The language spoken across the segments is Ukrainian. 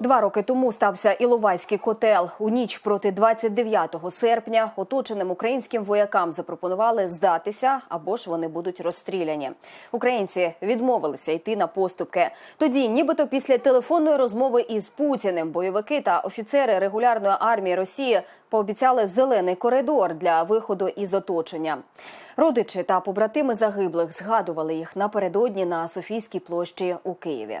Два роки тому стався Іловайський котел. У ніч проти 29 серпня оточеним українським воякам запропонували здатися або ж вони будуть розстріляні. Українці відмовилися йти на поступки. Тоді, нібито після телефонної розмови із Путіним, бойовики та офіцери регулярної армії Росії пообіцяли зелений коридор для виходу із оточення. Родичі та побратими загиблих згадували їх напередодні на Софійській площі у Києві.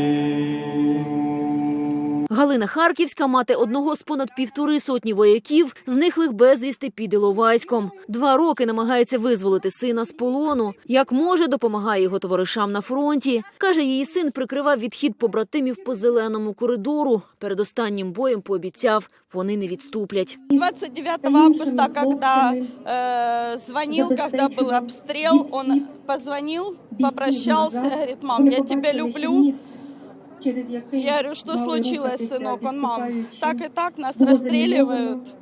Галина Харківська, мати одного з понад півтори сотні вояків, зниклих безвісти під Іловайськом. Два роки намагається визволити сина з полону. Як може, допомагає його товаришам на фронті. Каже, її син прикривав відхід побратимів по зеленому коридору. Перед останнім боєм пообіцяв, вони не відступлять. 29 августа, когда э, звонил, когда был обстрел, он позвонил, попрощался, говорит, мам, я тебя люблю. Я говорю, что случилось, сынок? Он, мам, так и так нас расстреливают.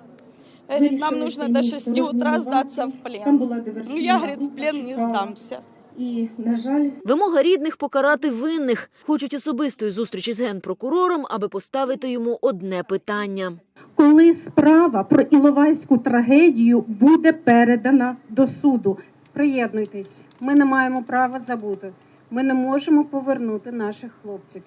Говорит, нам нужно до 6 утра сдаться в плен. Ну, я, говорит, в плен не сдамся. І, на жаль, Вимога рідних покарати винних. Хочуть особистої зустрічі з генпрокурором, аби поставити йому одне питання. коли справа про Іловайську трагедію буде передана до суду. Приєднуйтесь, ми не маємо права забути. Ми не можемо повернути наших хлопців,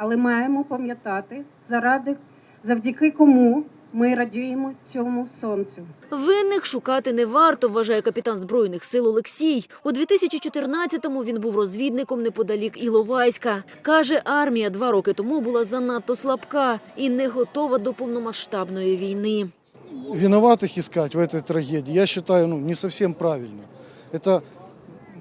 але маємо пам'ятати, заради завдяки кому ми радіємо цьому сонцю. Винних шукати не варто, вважає капітан збройних сил Олексій. У 2014-му він був розвідником неподалік Іловайська. Каже, армія два роки тому була занадто слабка і не готова до повномасштабної війни. виноватых искать в этой трагедии, я считаю, ну, не совсем правильно. Это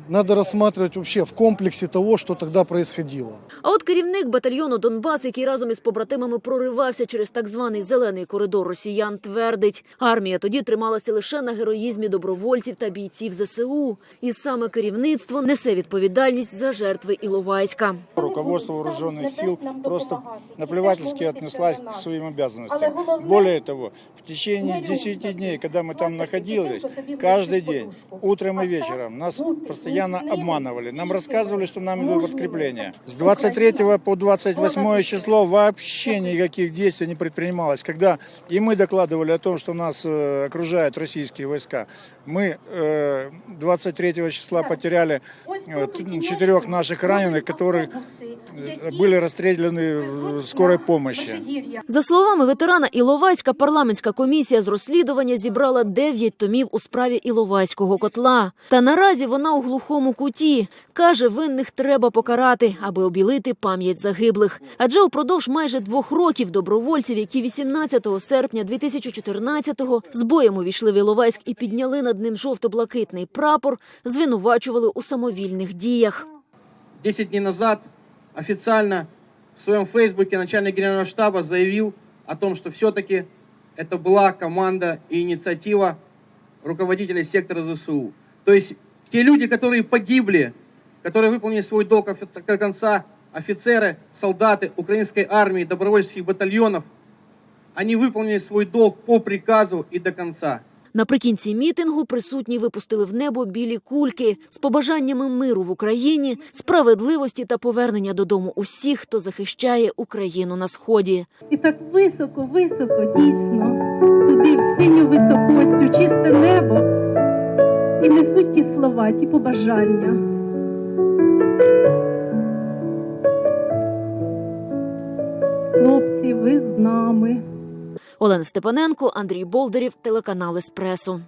надо рассматривать вообще в комплексе того, что тогда происходило. А от керівник батальйону Донбас, який разом із побратимами проривався через так званий зелений коридор росіян, твердить, армія тоді трималася лише на героїзмі добровольців та бійців ЗСУ. І саме керівництво несе відповідальність за жертви Іловайська. Руководство вооруженных сил просто наплевательски отнеслась к своим обязанностям. Более того, в течение 10 дней, когда мы там находились, каждый день, утром и вечером, нас постоянно обманывали. Нам рассказывали, что нам идут подкрепления. С 23 по 28 число вообще никаких действий не предпринималось. Когда и мы докладывали о том, что нас э, окружают российские войска, мы э, 23 числа потеряли э, т- четырех наших раненых, которые э, были расстреляны в скорой помощи. За словами ветерана Іловайська, парламентська комісія з розслідування зібрала 9 томів у справі Іловайського котла. Та наразі вона у глухому куті. Каже, винних треба покарати, аби обілити пам'ять загиблих. Адже упродовж майже двох років добровольців, які 18 серпня 2014-го з боєм увійшли в Іловайськ і підняли над ним жовто-блакитний прапор, звинувачували у самовільних діях. 10 дней назад официально в своем фейсбуке начальник генерального штаба заявил о том, что все-таки это была команда и инициатива руководителей сектора ЗСУ. То есть те люди, которые погибли, которые выполнили свой долг до конца, офицеры, солдаты украинской армии, добровольческих батальонов, они выполнили свой долг по приказу и до конца. Наприкінці мітингу присутні випустили в небо білі кульки з побажаннями миру в Україні, справедливості та повернення додому усіх, хто захищає Україну на сході. І так високо, високо, дійсно, туди, в синю високость, у чисте небо, і несуть ті слова, ті побажання. Хлопці, ви з нами. Олена Степаненко, Андрій Болдерів, телеканал Еспресо.